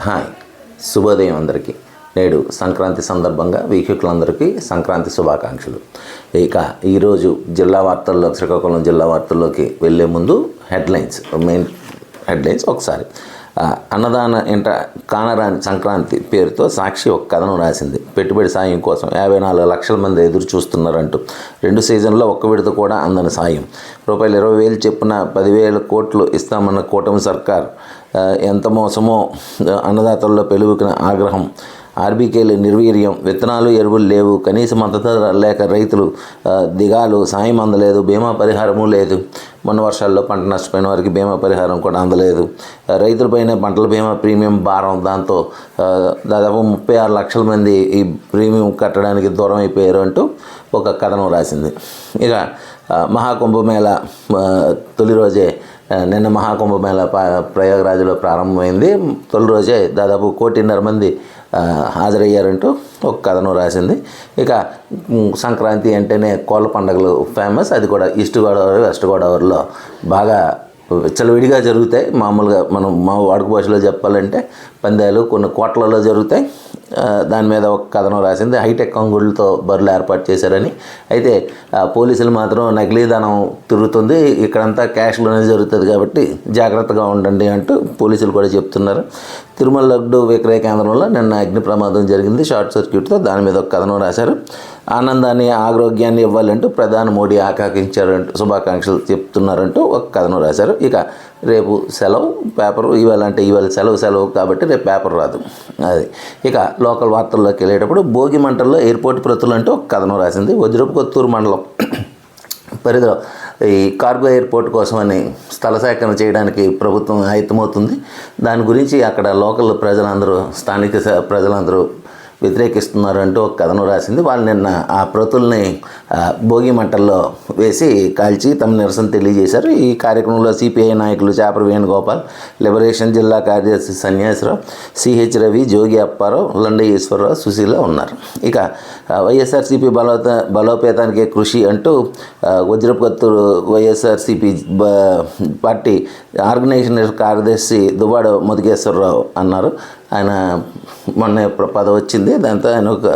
Hi. శుభోదయం అందరికీ. నేడు సంక్రాంతి సందర్భంగా వీక్షకులందరికీ సంక్రాంతి శుభాకాంక్షలు. ఇక ఈరోజు జిల్లా వార్తల్లో శ్రీకాకుళం జిల్లా వార్తల్లోకి వెళ్ళే ముందు హెడ్లైన్స్ మెయిన్ హెడ్లైన్స్ ఒకసారి. అన్నదాన ఇంట కానరాని సంక్రాంతి పేరుతో సాక్షి ఒక కథనం రాసింది. పెట్టుబడి సాయం కోసం యాభై నాలుగు లక్షల మంది ఎదురు చూస్తున్నారంటూ. రెండు సీజన్లో ఒక్క విడత కూడా అందని సాయం. రూపాయలు ఇరవై వేలు చెప్పున పదివేల కోట్లు ఇస్తామన్న కూటమి సర్కార్ ఎంత మోసమో అన్నదాతల్లో పెలుగుకిన ఆగ్రహం. ఆర్బీకేలు నిర్వీర్యం విత్తనాలు ఎరువులు లేవు. కనీస మద్దతు ధర లేక రైతులు దిగాలు సాయం అందలేదు. బీమా పరిహారము లేదు. మొన్న వర్షాల్లో పంట నష్టపోయిన వారికి బీమా పరిహారం కూడా అందలేదు. రైతులపైన పంటల బీమా ప్రీమియం భారం. దాంతో దాదాపు ముప్పై ఆరు లక్షల మంది ఈ ప్రీమియం కట్టడానికి దూరం అయిపోయారు అంటూ ఒక కథనం రాసింది. ఇక మహాకుంభమేళ తొలి రోజే నిన్న మహాకుంభమేళ ప- ప్రయాగరాజ్లో ప్రారంభమైంది. తొలి రోజే దాదాపు కోటిన్నర మంది హాజరయ్యారంటూ ఒక కథనం రాసింది. ఇక సంక్రాంతి అంటేనే కోళ్ళ పండుగలు ఫేమస్ అది కూడా ఈస్ట్ గోదావరి వెస్ట్ గోదావరిలో బాగా విచ్చలవిడిగా జరుగుతాయి. మామూలుగా మనం మా వాడుక భాషలో చెప్పాలంటే పందాలు కొన్ని కోట్లలో జరుగుతాయి. దాని మీద ఒక కథనం రాసింది. హైటెక్ అంగుళ్ళతో బరులు ఏర్పాటు చేశారని. అయితే పోలీసులు మాత్రం నకిలీధనం తిరుగుతుంది. ఇక్కడంతా క్యాష్లోనే జరుగుతుంది కాబట్టి జాగ్రత్తగా ఉండండి అంటూ పోలీసులు కూడా చెప్తున్నారు. తిరుమల లడ్డు విక్రయ కేంద్రంలో నిన్న అగ్ని ప్రమాదం జరిగింది. షార్ట్ సర్క్యూట్తో దాని మీద ఒక కథనం రాశారు. ఆనందాన్ని ఆరోగ్యాన్ని ఇవ్వాలంటూ ప్రధాని మోడీ ఆకాంక్షించారంటూ శుభాకాంక్షలు చెప్తున్నారంటూ ఒక కథను రాశారు. ఇక రేపు సెలవు పేపర్ ఇవాళ అంటే ఇవాళ సెలవు సెలవు కాబట్టి రేపు పేపర్ రాదు. అది. ఇక లోకల్ వార్తల్లోకి వెళ్ళేటప్పుడు భోగి మంటల్లో ఎయిర్పోర్ట్ ప్రతులు అంటూ ఒక కథను రాసింది. వజ్రపుకొత్తూరు మండలం పరిధిలో ఈ కార్గో ఎయిర్పోర్ట్ కోసమని స్థల సేకరణ చేయడానికి ప్రభుత్వం ఆయుతమవుతుంది దాని గురించి అక్కడ లోకల్ ప్రజలందరూ స్థానిక ప్రజలందరూ వ్యతిరేకిస్తున్నారు అంటూ ఒక కథను రాసింది. వాళ్ళు నిన్న ఆ ప్రతుల్ని భోగి మంటల్లో వేసి కాల్చి తమ నిరసన తెలియజేశారు. ఈ కార్యక్రమంలో సిపిఐ నాయకులు చాపర వేణుగోపాల్ లిబరేషన్ జిల్లా కార్యదర్శి సన్యాసరావు సిహెచ్ రవి జోగి అప్పారావు లండ ఈశ్వరరావు సుశీల ఉన్నారు. ఇక వైఎస్ఆర్సీపీ బలోత బలోపేతానికి కృషి అంటూ ఆ, వైఎస్ఆర్సీపీ పార్టీ ఆర్గనైజేషన్ కార్యదర్శి దువ్వాడ మధుకేశ్వరరావు అన్నారు. ఆయన మొన్న పదవి వచ్చింది దాంతో ఆయన ఒక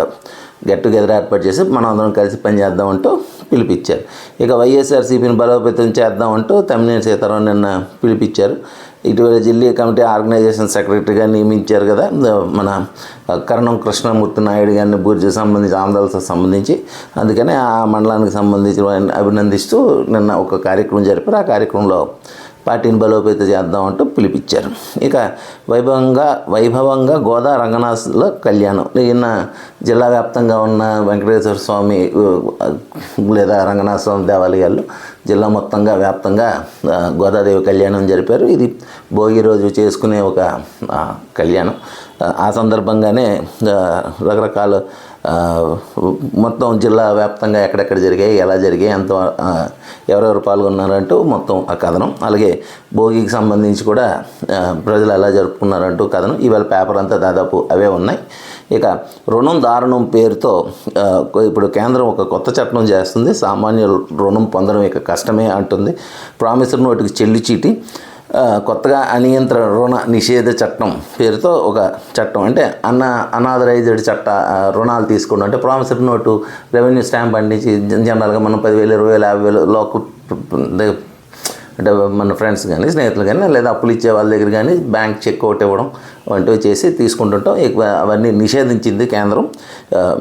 గెట్ టుగెదర్ ఏర్పాటు చేసి మనం అందరం కలిసి పని చేద్దామంటూ పిలిపించారు. ఇక వైఎస్ఆర్సీపీని బలోపేతం చేద్దామంటూ తమ్మినేని సీతారాం నిన్న పిలిపించారు. ఇటీవల జిల్లా కమిటీ ఆర్గనైజేషన్ సెక్రటరీగా నియమించారు కదా మన కరణం కృష్ణమూర్తి నాయుడు గారిని బూర్జీ సంబంధించి ఆంధ్రాలతో సంబంధించి. అందుకని ఆ మండలానికి సంబంధించి అభినందిస్తూ నిన్న ఒక కార్యక్రమం జరిపారు. ఆ కార్యక్రమంలో పార్టీని బలోపేతం చేద్దామంటూ పిలిపించారు. ఇక వైభవంగా వైభవంగా గోదా రంగనాథ్లో కళ్యాణం. ఈయన జిల్లా వ్యాప్తంగా ఉన్న వెంకటేశ్వర స్వామి లేదా రంగనాథ స్వామి దేవాలయాల్లో జిల్లా మొత్తంగా వ్యాప్తంగా గోదాదేవి కళ్యాణం జరిపారు. ఇది భోగి రోజు చేసుకునే ఒక కళ్యాణం. ఆ, సందర్భంగానే రకరకాల మొత్తం జిల్లా వ్యాప్తంగా ఎక్కడెక్కడ జరిగాయి ఎలా జరిగాయి ఎంత ఎవరెవరు పాల్గొన్నారంటూ మొత్తం ఆ కథనం. అలాగే భోగికి సంబంధించి కూడా ప్రజలు ఎలా జరుపుకున్నారంటూ కథనం. ఇవాళ పేపర్ అంతా దాదాపు అవే ఉన్నాయి. ఇక రుణం దారుణం పేరుతో ఇప్పుడు కేంద్రం ఒక కొత్త చట్టం చేస్తుంది. సామాన్య రుణం పొందడం ఇక కష్టమే అంటుంది. ప్రామిసర్ నోటికి చెల్లి చీటి. కొత్తగా అనియంత్ర రుణ నిషేధ చట్టం పేరుతో ఒక చట్టం. అంటే అన్న అనాథరైజ్డ్ చట్ట రుణాలు తీసుకోవడం అంటే ప్రామిసరీ నోటు రెవెన్యూ స్టాంప్ అందించి జనరల్గా మనం పదివేలు ఇరవై వేలు యాభై వేలు లోకు అంటే మన ఫ్రెండ్స్ కానీ స్నేహితులు కానీ లేదా అప్పులు ఇచ్చే వాళ్ళ దగ్గర కానీ బ్యాంక్ చెక్ ఒకటి ఇవ్వడం వంటివి చేసి తీసుకుంటుంటాం. ఎక్కువ అవన్నీ నిషేధించింది కేంద్రం.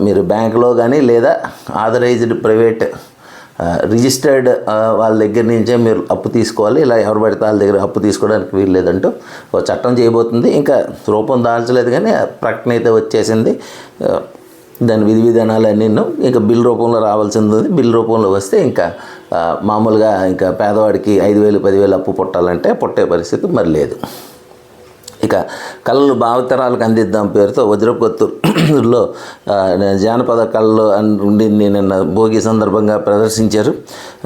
మీరు బ్యాంకులో కానీ లేదా ఆథరైజ్డ్ ప్రైవేట్ రిజిస్టర్డ్ వాళ్ళ దగ్గర నుంచే మీరు అప్పు తీసుకోవాలి. ఇలా ఎవరు పడితే వాళ్ళ దగ్గర అప్పు తీసుకోవడానికి వీలు లేదంటూ ఒక చట్టం చేయబోతుంది. ఇంకా రూపం దాల్చలేదు కానీ ప్రకటన అయితే వచ్చేసింది. దాని విధి విధానాలన్నీ ఇంకా బిల్ రూపంలో రావాల్సింది ఉంది. బిల్ రూపంలో వస్తే ఇంకా మామూలుగా ఇంకా పేదవాడికి ఐదు వేలు పదివేలు అప్పు పుట్టాలంటే పుట్టే పరిస్థితి మరి లేదు. ఇక కళలు భావితరాలకు అందిద్దాం పేరుతో వజ్రకొత్తూరులో జానపద కళలు అని నిన్న భోగి సందర్భంగా ప్రదర్శించారు.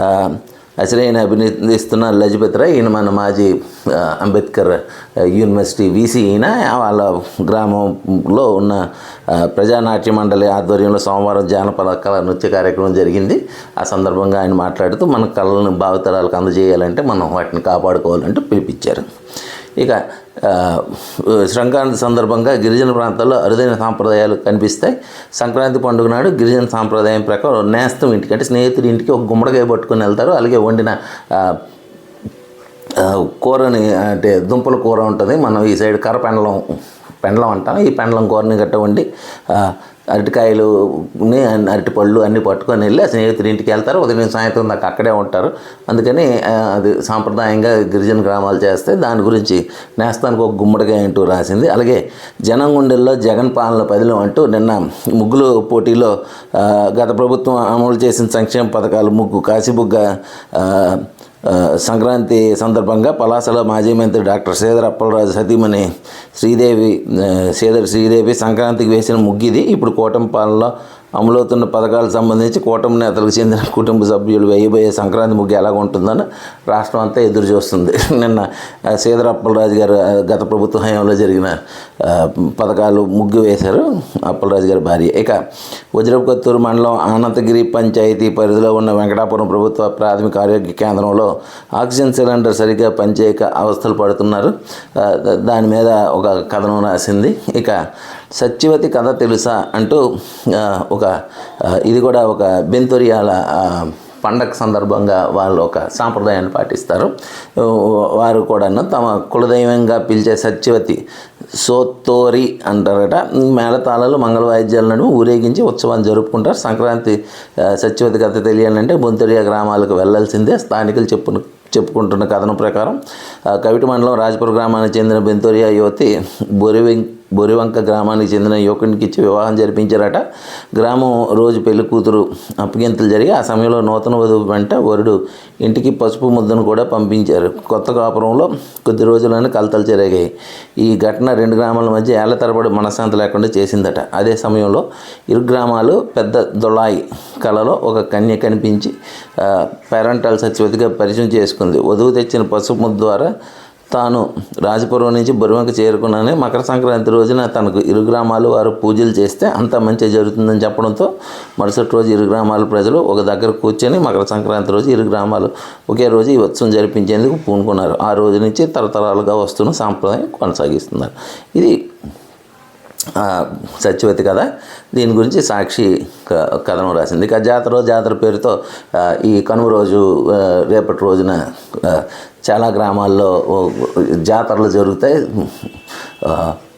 ఆ, అసలైన అభినందిస్తున్న లజపతి రాయ్ ఈయన మన మాజీ అంబేద్కర్ యూనివర్సిటీ వీసీ ఈయన వాళ్ళ గ్రామంలో ఉన్న ప్రజానాట్య మండలి ఆధ్వర్యంలో సోమవారం జానపద కళ నృత్య కార్యక్రమం జరిగింది. ఆ సందర్భంగా ఆయన మాట్లాడుతూ మన కళలను భావితరాలకు అందజేయాలంటే మనం వాటిని కాపాడుకోవాలంటూ పిలిపించారు. ఇక సంక్రాంతి సందర్భంగా గిరిజన ప్రాంతాల్లో అరుదైన సాంప్రదాయాలు కనిపిస్తాయి. సంక్రాంతి పండుగ నాడు గిరిజన సాంప్రదాయం ప్రకారం నేస్తం ఇంటికి అంటే స్నేహితుడి ఇంటికి ఒక గుమ్మడికాయ పట్టుకొని వెళ్తారు. అలాగే వండిన కూరని అంటే దుంపల కూర ఉంటుంది. మనం ఈ సైడ్ కర్ర పెండలం పెండలం అంటాం. ఈ పెండలం కూరని గట్ట వండి అరటికాయలు అరటిపళ్ళు అన్నీ పట్టుకొని వెళ్ళి ఆ స్నేహితుడి ఇంటికి వెళ్తారు. ఉదయం సాయంత్రం దాకా అక్కడే ఉంటారు. అందుకని అది సాంప్రదాయంగా గిరిజన గ్రామాలు చేస్తే దాని గురించి నేస్తానికి ఒక గుమ్మడికాయ అంటూ రాసింది. అలాగే జనం గుండెల్లో జగన్ పాలన పదిలం అంటూ నిన్న ముగ్గులు పోటీలో గత ప్రభుత్వం అమలు చేసిన సంక్షేమ పథకాలు ముగ్గు కాశీబుగ్గ సంక్రాంతి సందర్భంగా పలాసలో మాజీ మంత్రి డాక్టర్ శ్రీధర్ అప్పలరాజు సతీమణి శ్రీదేవి ఆ, శ్రీధర్ శ్రీదేవి సంక్రాంతికి వేసిన ముగ్గిది. ఇప్పుడు కోటంపాలలో అమలవుతున్న పథకాలకు సంబంధించి కూటమి నేతలకు చెందిన కుటుంబ సభ్యులు వేయబోయే సంక్రాంతి ముగ్గు ఎలాగ ఉంటుందని రాష్ట్రం అంతా ఎదురు చూస్తుంది. నిన్న సీదరప్పలరాజు గారు గత ప్రభుత్వ హయాంలో జరిగిన పథకాలు ముగ్గు వేశారు. అప్పలరాజు గారి భార్య. ఇక వజ్రపుకొత్తూరు మండలం అనంతగిరి పంచాయతీ పరిధిలో ఉన్న వెంకటాపురం ప్రభుత్వ ప్రాథమిక ఆరోగ్య కేంద్రంలో ఆక్సిజన్ సిలిండర్ సరిగ్గా పనిచేయక అవస్థలు పడుతున్నారు. దాని మీద ఒక కథనం రాసింది. ఇక సత్యవతి కథ తెలుసా అంటూ ఒక ఇది కూడా ఒక బెంతురియాల పండగ సందర్భంగా వాళ్ళు ఒక సాంప్రదాయాన్ని పాటిస్తారు. వారు కూడాను తమ కులదైవంగా పిలిచే సత్యవతి సోత్తోరి అంటారట. మేళతాళాలు మంగళ వాయిద్యాలను ఊరేగించి ఉత్సవాన్ని జరుపుకుంటారు. సంక్రాంతి సత్యవతి కథ తెలియాలంటే బొంతురియా గ్రామాలకు వెళ్ళాల్సిందే స్థానికులు చెప్పును చెప్పుకుంటున్న కథనం ప్రకారం కవిటి మండలం రాజపుర గ్రామానికి చెందిన బెంతోరియా యువతి బొరివెం బొరివంక గ్రామానికి చెందిన యువకునికి ఇచ్చి వివాహం జరిపించారట. గ్రామం రోజు పెళ్ళి కూతురు అప్పగింతలు జరిగి ఆ సమయంలో నూతన వధువు వెంట వరుడు ఇంటికి పసుపు ముద్దను కూడా పంపించారు. కొత్త కాపురంలో కొద్ది రోజుల్లోనే కలతలు జరిగాయి. ఈ ఘటన రెండు గ్రామాల మధ్య ఏళ్ళ తరబడి మనశ్శాంతి లేకుండా చేసిందట. అదే సమయంలో ఇరు గ్రామాలు పెద్ద దొళాయి కళలో ఒక కన్య కనిపించి పేరెంటల్ సత్యవతిగా పరిచయం చేసుకుంది. వధువు తెచ్చిన పసుపు ముద్ద ద్వారా తాను రాజపురం నుంచి బొరివంక చేరుకున్నానని మకర సంక్రాంతి రోజున తనకు ఇరు గ్రామాలు వారు పూజలు చేస్తే అంత మంచి జరుగుతుందని చెప్పడంతో మరుసటి రోజు ఇరు గ్రామాల ప్రజలు ఒక దగ్గర కూర్చొని మకర సంక్రాంతి రోజు ఇరు గ్రామాలు ఒకే రోజు ఈ ఉత్సవం జరిపించేందుకు పూనుకున్నారు. ఆ రోజు నుంచి తరతరాలుగా వస్తున్న సాంప్రదాయం కొనసాగిస్తున్నారు. ఇది సత్యవతి కథ. దీని గురించి సాక్షి క- కథనం రాసింది. ఇక జాతర జాతర పేరుతో ఈ కనుమ రోజు రేపటి రోజున చాలా గ్రామాల్లో జాతరలు జరుగుతాయి.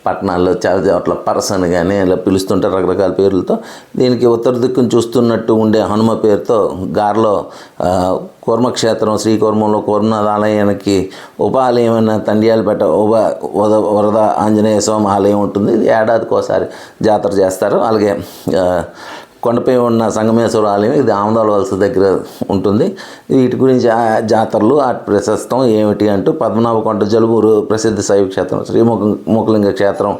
పట్టణాల్లో చాలా చోట్ల పరసన్ కానీ ఇలా పిలుస్తుంటారు రకరకాల పేర్లతో దీనికి ఉత్తర దిక్కును చూస్తున్నట్టు ఉండే హనుమ పేరుతో గారిలో కూర్మక్షేత్రం శ్రీకూర్మంలో కూర్మనాథ ఆలయానికి ఉప ఆలయమైన తండ్యాలపేట ఉప వద వరద ఆంజనేయ స్వామి ఆలయం ఉంటుంది. ఇది ఏడాదికి ఒకసారి జాతర చేస్తారు. అలాగే కొండపై ఉన్న సంగమేశ్వర ఆలయం ఇది ఆమదాల వలస దగ్గర ఉంటుంది. వీటి గురించి ఆ జాతరలు ఆ ప్రశస్తం ఏమిటి అంటూ పద్మనాభ కొండ జలుబూరు ప్రసిద్ధ శైవ క్షేత్రం శ్రీముఖ ముఖలింగ క్షేత్రం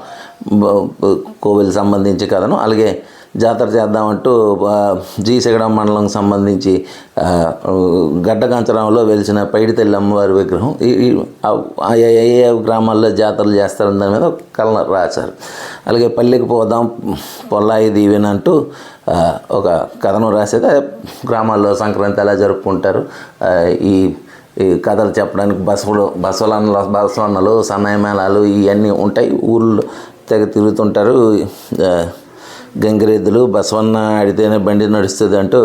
కోవిల్ సంబంధించి కథను అలాగే జాతర చేద్దామంటూ జీ జీసగడం మండలం సంబంధించి ఆ, వెలిసిన పైడితల్లి అమ్మవారి విగ్రహం ఈ- ఏ ఏ గ్రామాల్లో జాతరలు చేస్తారని దాని మీద కళ రాశారు. అలాగే పల్లెకి పోదాం పొల్లాయి దీవెన అంటూ ఒక కథను రాసేది. గ్రామాల్లో సంక్రాంతి ఎలా జరుపుకుంటారు? ఈ ఈ కథలు చెప్పడానికి బస్సులు బసవలన్నలు బసవన్నలు సమయమేళాలు ఇవన్నీ ఉంటాయి. ఊళ్ళో తెగ తిరుగుతుంటారు. గంగిరెద్దులు బసవన్న ఆడితేనే బండి నడుస్తుంది అంటూ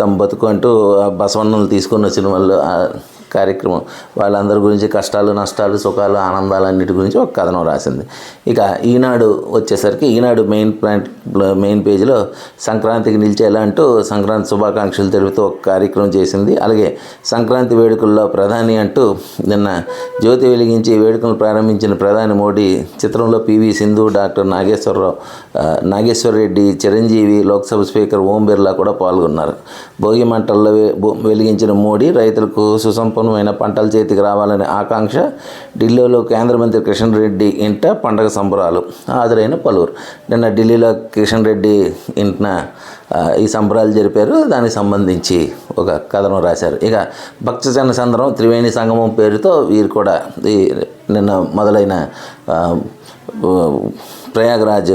తమ బతుకు అంటూ ఆ బసవన్నలు తీసుకొని వచ్చిన వాళ్ళు కార్యక్రమం. వాళ్ళందరి గురించి కష్టాలు నష్టాలు సుఖాలు ఆనందాలు అన్నిటి గురించి ఒక కథనం రాసింది. ఇక ఈనాడు వచ్చేసరికి ఈనాడు మెయిన్ ప్లాంట్ మెయిన్ పేజీలో సంక్రాంతికి నిలిచేలా అంటూ సంక్రాంతి శుభాకాంక్షలు తెలుపుతూ ఒక కార్యక్రమం చేసింది. అలాగే సంక్రాంతి వేడుకల్లో ప్రధాని అంటూ నిన్న జ్యోతి వెలిగించి ఈ వేడుకలు ప్రారంభించిన ప్రధాని మోడీ చిత్రంలో PV Sindhu doctor Nageswararao Nageshwar Reddy Chiranjeevi Lok Sabha speaker Om Birla కూడా పాల్గొన్నారు. భోగి మంటల్లో వెలిగించిన మోడీ రైతులకు సంపూర్ణమైన పంటల చేతికి రావాలనే ఆకాంక్ష ఢిల్లీలో కేంద్ర మంత్రి కిషన్ రెడ్డి ఇంట పండగ సంబరాలు. హాజరైన పలువురు. నిన్న ఢిల్లీలో కిషన్ రెడ్డి ఇంటిన ఈ సంబరాలు జరిపారు. దానికి సంబంధించి ఒక కథనం రాశారు. ఇక భక్తజన సందరం త్రివేణి సంగమం పేరుతో వీరు కూడా ఈ నిన్న మొదలైన ప్రయాగరాజ్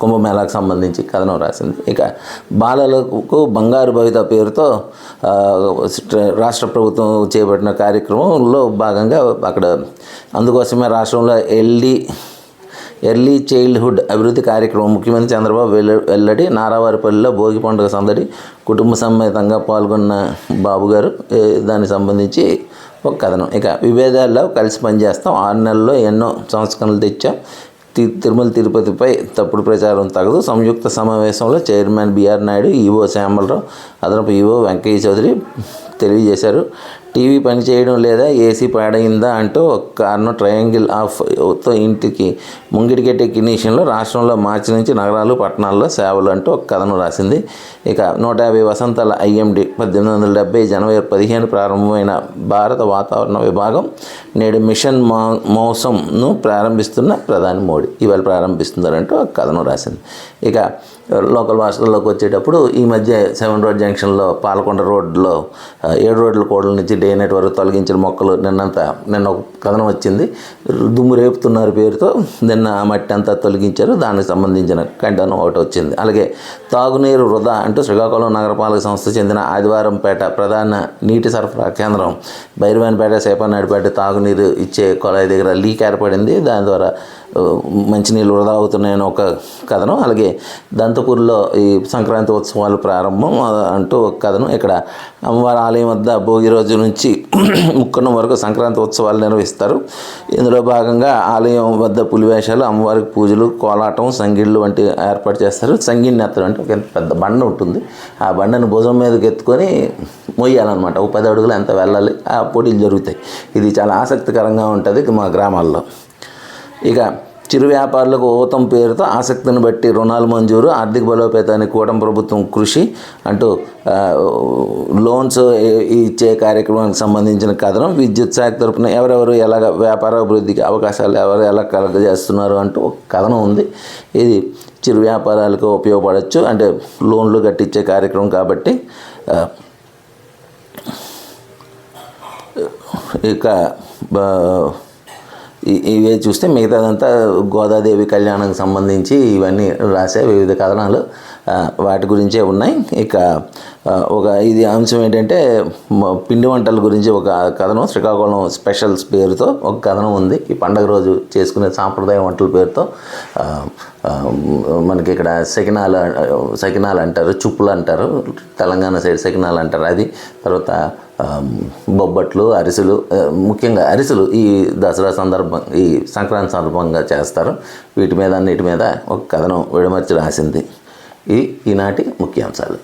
కుంభమేళాకు సంబంధించి కథనం రాసింది. ఇక బాలలకు బంగారు భవిత పేరుతో రాష్ట్ర ప్రభుత్వం చేపట్టిన కార్యక్రమంలో భాగంగా అక్కడ అందుకోసమే రాష్ట్రంలో ఎల్డి ఎర్లీ చైల్డ్హుడ్ అభివృద్ధి కార్యక్రమం ముఖ్యమంత్రి చంద్రబాబు వెల్ల వెల్లడి నారావారిపల్లిలో భోగి పండుగ సందడి కుటుంబ సమేతంగా పాల్గొన్న బాబు గారు దానికి సంబంధించి ఒక కథనం. ఇక విభేదాల్లో కలిసి పనిచేస్తాం. ఆరు నెలల్లో ఎన్నో సంస్కరణలు తెచ్చాం. తిరుమల తిరుపతిపై తప్పుడు ప్రచారం తగదు. సంయుక్త సమావేశంలో chairman BR Naidu EO Shyamalarao అదనపు ఈవో వెంకయ్య చౌదరి తెలియజేశారు. టీవీ పనిచేయడం లేదా ఏసీ పాడైందా అంటూ ఒక కారణం ట్రయాంగిల్ ఆఫ్తో ఇంటికి ముంగిటికే టెక్నీషియన్లో రాష్ట్రంలో మార్చి నుంచి నగరాలు పట్టణాల్లో సేవలు అంటూ ఒక కథను రాసింది. ఇక నూట యాభై వసంతాల ఐఎండి పద్దెనిమిది వందల డెబ్బై జనవరి పదిహేను ప్రారంభమైన భారత వాతావరణ విభాగం నేడు మిషన్ మో మోసంను ప్రారంభిస్తున్న ప్రధాని మోడీ. ఇవాళ ప్రారంభిస్తున్నారంటూ ఒక కథను రాసింది. ఇక లోకల్ భాషల్లోకి వచ్చేటప్పుడు ఈ మధ్య సెవెన్ రోడ్ జంక్షన్లో పాలకొండ రోడ్లో ఏడు రోడ్ల కోడల నుంచి డే నైట్ వరకు తొలగించిన మొక్కలు నిన్నంతా నిన్న ఒక కథనం వచ్చింది. దుమ్ము రేపుతున్నారు పేరుతో నిన్న ఆ మట్టి అంతా తొలగించారు. దానికి సంబంధించిన ఖండనం ఒకటి వచ్చింది. అలాగే తాగునీరు వృధా అంటూ శ్రీకాకుళం నగరపాలక సంస్థ చెందిన ఆదివారంపేట ప్రధాన నీటి సరఫరా కేంద్రం బైరవానిపేట సేపనాయుడుపేట తాగునీరు ఇచ్చే కొలాయి దగ్గర లీక్ ఏర్పడింది. దాని ద్వారా మంచినీళ్ళు వృధా అవుతున్నాయని ఒక కథనం అలాగే దంతపూర్లో ఈ సంక్రాంతి ఉత్సవాలు ప్రారంభం అంటూ ఒక కథనం ఇక్కడ అమ్మవారి ఆలయం వద్ద భోగి రోజు నుంచి ముక్కున్న వరకు సంక్రాంతి ఉత్సవాలు నిర్వహిస్తారు. ఇందులో భాగంగా ఆలయం వద్ద పులివేషాలు అమ్మవారికి పూజలు కోలాటం సంగిళ్ళు వంటి ఏర్పాటు చేస్తారు. సంగిడిని ఎత్తడం అంటే ఒక పెద్ద బండ ఉంటుంది. ఆ బండను భుజం మీదకి ఎత్తుకొని మొయ్యాలన్నమాట. ఒక పది అడుగులు ఎంత వెళ్ళాలి ఆ పోటీలు జరుగుతాయి. ఇది చాలా ఆసక్తికరంగా ఉంటుంది మా గ్రామాల్లో. ఇక చిరు వ్యాపారులకు ఊతం పేరుతో ఆసక్తిని బట్టి రుణాలు మంజూరు ఆర్థిక బలోపేతానికి కూటమి ప్రభుత్వం కృషి అంటూ లోన్స్ ఇచ్చే కార్యక్రమానికి సంబంధించిన కథనం విద్యుత్ శాఖ తరపున ఎవరెవరు ఎలాగ వ్యాపార అభివృద్ధికి అవకాశాలు ఎవరు ఎలా కలగజేస్తున్నారు అంటూ ఒక కథనం ఉంది. ఇది చిరు వ్యాపారాలకు ఉపయోగపడవచ్చు అంటే లోన్లు కట్టించే కార్యక్రమం కాబట్టి ఇక ఇవే చూస్తే మిగతాదంతా గోదాదేవి కళ్యాణానికి సంబంధించి ఇవన్నీ రాసే వివిధ కథనాలు వాటి గురించే ఉన్నాయి. ఇక ఒక ఇది అంశం ఏంటంటే పిండి వంటల గురించి ఒక కథనం శ్రీకాకుళం స్పెషల్స్ పేరుతో ఒక కథనం ఉంది. ఈ పండగ రోజు చేసుకునే సాంప్రదాయ వంటల పేరుతో మనకి ఇక్కడ సకినాలు సకినాలు అంటారు చుప్పులు అంటారు తెలంగాణ సైడ్ సకినాలు అంటారు అది తర్వాత బొబ్బట్లు అరిసెలు ముఖ్యంగా అరిసెలు ఈ దసరా సందర్భం ఈ సంక్రాంతి సందర్భంగా చేస్తారు. వీటి మీద అన్నిటి మీద ఒక కథనం విడమర్చి రాసింది. ఈ ఈనాటి ముఖ్యాంశాలు.